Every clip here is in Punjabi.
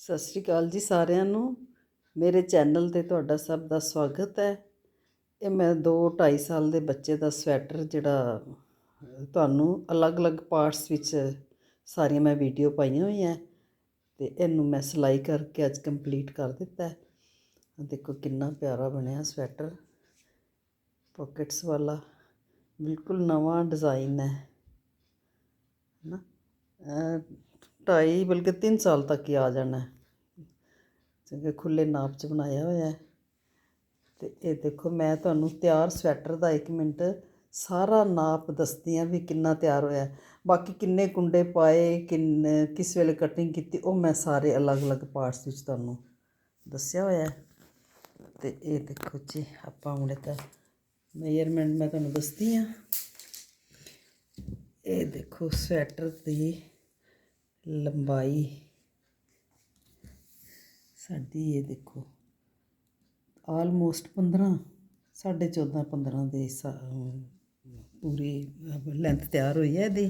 ਸਤਿ ਸ਼੍ਰੀ ਅਕਾਲ ਜੀ ਸਾਰਿਆਂ ਨੂੰ। ਮੇਰੇ ਚੈਨਲ ਤੇ ਤੁਹਾਡਾ ਸਭ ਦਾ ਸਵਾਗਤ ਹੈ। ਇਹ ਮੈਂ 2 2.5 ਸਾਲ ਦੇ ਬੱਚੇ ਦਾ ਸਵੈਟਰ ਜਿਹੜਾ, ਤੁਹਾਨੂੰ ਅਲੱਗ-ਅਲੱਗ ਪਾਰਟਸ ਵਿੱਚ ਸਾਰੀਆਂ ਮੈਂ ਵੀਡੀਓ ਪਾਈਆਂ ਹੋਈਆਂ ਤੇ ਇਹਨੂੰ ਮੈਂ ਸਿਲਾਈ ਕਰਕੇ ਅੱਜ ਕੰਪਲੀਟ ਕਰ ਦਿੱਤਾ ਦੇਖੋ ਕਿੰਨਾ ਪਿਆਰਾ ਬਣਿਆ ਸਵੈਟਰ, ਪਾਕਟਸ ਵਾਲਾ। ਬਿਲਕੁਲ ਨਵਾਂ ਡਿਜ਼ਾਈਨ ਹੈ। ਨਾ ਢਾਈ, ਬਲਕਿ 3 ਸਾਲ ਤੱਕ ਹੀ ਆ ਜਾਣਾ। ਹੈ ਖੁੱਲੇ ਨਾਪ ਚ ਬਣਾਇਆ ਹੋਇਆ ਹੈ। ਤੇ ਇਹ ਦੇਖੋ, ਮੈਂ ਤੁਹਾਨੂੰ ਤਿਆਰ ਸਵੈਟਰ ਦਾ 1 ਮਿੰਟ ਸਾਰਾ ਨਾਪ ਦੱਸਦੀ ਆ ਵੀ ਕਿੰਨਾ ਤਿਆਰ ਹੋਇਆ ਬਾਕੀ ਕਿੰਨੇ ਕੁੰਡੇ ਪਾਏ, ਕਿੰਨੇ, ਕਿਸ ਵੇਲੇ ਕਟਿੰਗ ਕੀਤੀ, ਉਹ ਮੈਂ ਸਾਰੇ ਅਲੱਗ-ਅਲੱਗ ਪਾਰਟਸ ਵਿੱਚ ਤੁਹਾਨੂੰ ਦੱਸਿਆ ਹੋਇਆ ਹੈ। ਤੇ ਇਹ ਦੇਖੋ ਜੀ, ਆਪਾਂ ਹੁਣ ਇਹਦਾ ਮੇਜਰਮੈਂਟ ਮੈਂ ਤੁਹਾਨੂੰ ਦੱਸਦੀ ਆ ਇਹ ਦੇਖੋ, ਸਵੈਟਰ ਦੀ ਲੰਬਾਈ। ਸਾਡੀ ਇਹ ਦੇਖੋ ਆਲਮੋਸਟ 15 ਸਾਢੇ 14 15 ਦੇ ਪੂਰੀ ਲੈਂਥ ਤਿਆਰ ਹੋਈ ਹੈ ਇਹਦੀ।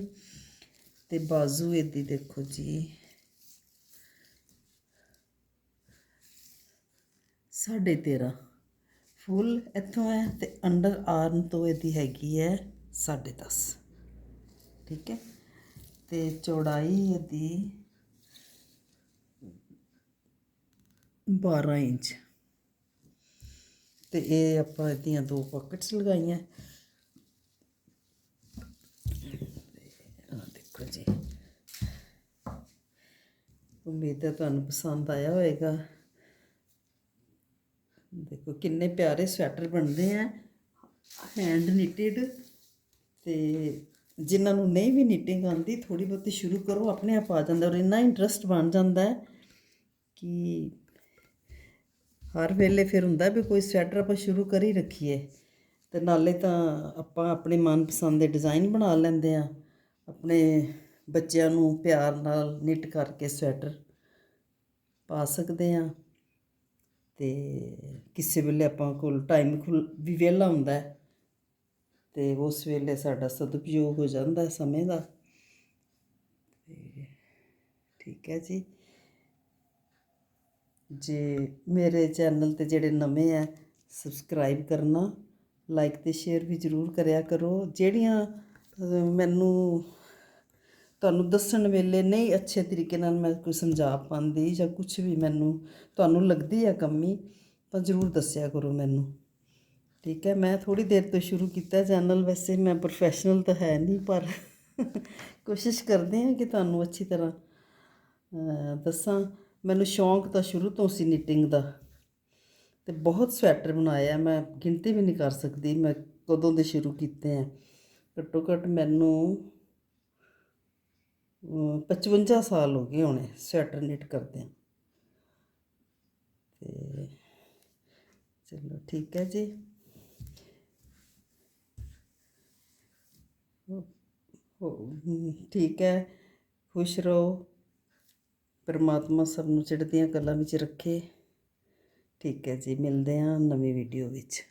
ਤੇ ਬਾਜ਼ੂ ਇਹਦੀ ਦੇਖੋ ਜੀ। ਸਾਢੇ 13 ਫੁੱਲ ਇੱਥੋਂ ਹੈ ਤੇ ਅੰਡਰ ਆਰਮ ਤੋਂ ਇਹਦੀ ਹੈਗੀ ਹੈ ਸਾਢੇ 10 ਠੀਕ ਹੈ? ਤੇ ਚੌੜਾਈ ਇਹਦੀ 12 ਇੰਚ। ਤੇ ਇਹ ਆਪਾਂ ਇਹਦੀਆਂ ਦੋ ਪਾਕਟਸ ਲਗਾਈਆਂ। ਦੇਖੋ ਜੀ। ਉਮੀਦ ਹੈ ਤੁਹਾਨੂੰ ਪਸੰਦ ਆਇਆ ਹੋਵੇਗਾ। ਦੇਖੋ ਕਿੰਨੇ ਪਿਆਰੇ ਸਵੈਟਰ ਬਣਦੇ ਆ। ਹੈਂਡ ਨਿਟਿਡ ਤੇ ਜਿਨ੍ਹਾਂ ਨੂੰ ਨਹੀਂ ਵੀ ਨੀਟਿੰਗ ਆਉਂਦੀ ਥੋੜੀ ਬਹੁਤੀ ਸ਼ੁਰੂ ਕਰੋ ਆਪਣੇ ਆਪ ਆ ਜਾਂਦਾ ਔਰ ਇੰਨਾ ਇੰਟਰਸਟ ਬਣ ਜਾਂਦਾ ਹੈ ਕਿ ਹਰ ਵੇਲੇ ਫਿਰ ਹੁੰਦਾ ਵੀ ਕੋਈ ਸਵੈਟਰ ਆਪਾਂ ਸ਼ੁਰੂ ਕਰ ਹੀ ਰੱਖੀਏ। ਤੇ ਨਾਲੇ ਤਾਂ ਆਪਾਂ ਆਪਣੇ ਮਨਪਸੰਦ ਦੇ ਡਿਜ਼ਾਈਨ ਬਣਾ ਲੈਂਦੇ ਆ ਆਪਣੇ ਬੱਚਿਆਂ ਨੂੰ ਪਿਆਰ ਨਾਲ ਨਿੱਟ ਕਰਕੇ ਸਵੈਟਰ ਪਾ ਸਕਦੇ ਆ ਤੇ ਕਿਸੇ ਵੇਲੇ ਆਪਾਂ ਕੋਲ ਟਾਈਮ ਵੀ ਵਿਹਲਾ ਹੁੰਦਾ ਹੈ। ਤੇ ਉਸ ਵੇਲੇ ਸਾਡਾ ਸਦਉਪਯੋਗ ਹੋ ਜਾਂਦਾ ਸਮੇਂ ਦਾ। ਤੇ ਠੀਕ ਹੈ ਜੀ। ਜੇ ਮੇਰੇ ਚੈਨਲ ਤੇ ਜਿਹੜੇ ਨਵੇਂ ਆ ਸਬਸਕ੍ਰਾਈਬ ਕਰਨਾ ਲਾਈਕ ਤੇ ਸ਼ੇਅਰ ਵੀ ਜ਼ਰੂਰ ਕਰਿਆ ਕਰੋ। ਜਿਹੜੀਆਂ ਮੈਨੂੰ ਤੁਹਾਨੂੰ ਦੱਸਣ ਵੇਲੇ ਨਹੀਂ ਅੱਛੇ ਤਰੀਕੇ ਨਾਲ ਮੈਂ ਕੋਈ ਸਮਝਾ ਪਾਉਂਦੀ ਜਾਂ ਕੁਝ ਵੀ ਮੈਨੂੰ ਤੁਹਾਨੂੰ ਲੱਗਦੀ ਆ ਕਮੀ, ਤਾਂ ਜ਼ਰੂਰ ਦੱਸਿਆ ਕਰੋ ਮੈਨੂੰ। ਠੀਕ ਹੈ ਮੈਂ ਥੋੜੀ ਦੇਰ ਤੋਂ ਸ਼ੁਰੂ ਕੀਤਾ ਚੈਨਲ ਵੈਸੇ ਮੈਂ ਪ੍ਰੋਫੈਸ਼ਨਲ ਤਾਂ ਹੈ ਨਹੀਂ ਪਰ ਕੋਸ਼ਿਸ਼ ਕਰਦੇ ਹਾਂ ਕਿ ਤੁਹਾਨੂੰ ਅੱਛੀ ਤਰ੍ਹਾਂ ਦੱਸਾਂ। ਮੈਨੂੰ ਸ਼ੌਂਕ ਤਾਂ ਸ਼ੁਰੂ ਤੋਂ ਸੀ ਨਿਟਿੰਗ ਦਾ ਤੇ ਬਹੁਤ ਸਵੈਟਰ ਬਣਾਇਆ ਮੈਂ ਗਿਣਤੀ ਵੀ ਨਹੀਂ ਕਰ ਸਕਦੀ ਮੈਂ ਕਦੋਂ ਦੇ ਸ਼ੁਰੂ ਕੀਤੇ ਆ। ਘੱਟੋ ਘੱਟ ਮੈਨੂੰ ਅਮ, 55 ਸਾਲ ਹੋ ਗਏ ਹੋਣੇ ਸਵੈਟਰ ਨਿਟ ਕਰਦੇ ਆ ਤੇ ਚਲੋ ਠੀਕ ਹੈ ਜੀ ਹੋ- ਹੋ- ਠੀਕ ਹੈ। ਖੁਸ਼ ਰਹੋ। ਪਰਮਾਤਮਾ ਸਭ ਨੂੰ ਚੜ੍ਹਦੀਆਂ ਕਲਾਂ ਵਿੱਚ ਰੱਖੇ। ਠੀਕ ਹੈ ਜੀ, ਮਿਲਦੇ ਹਾਂ ਨਵੀਂ ਵੀਡੀਓ ਵਿੱਚ।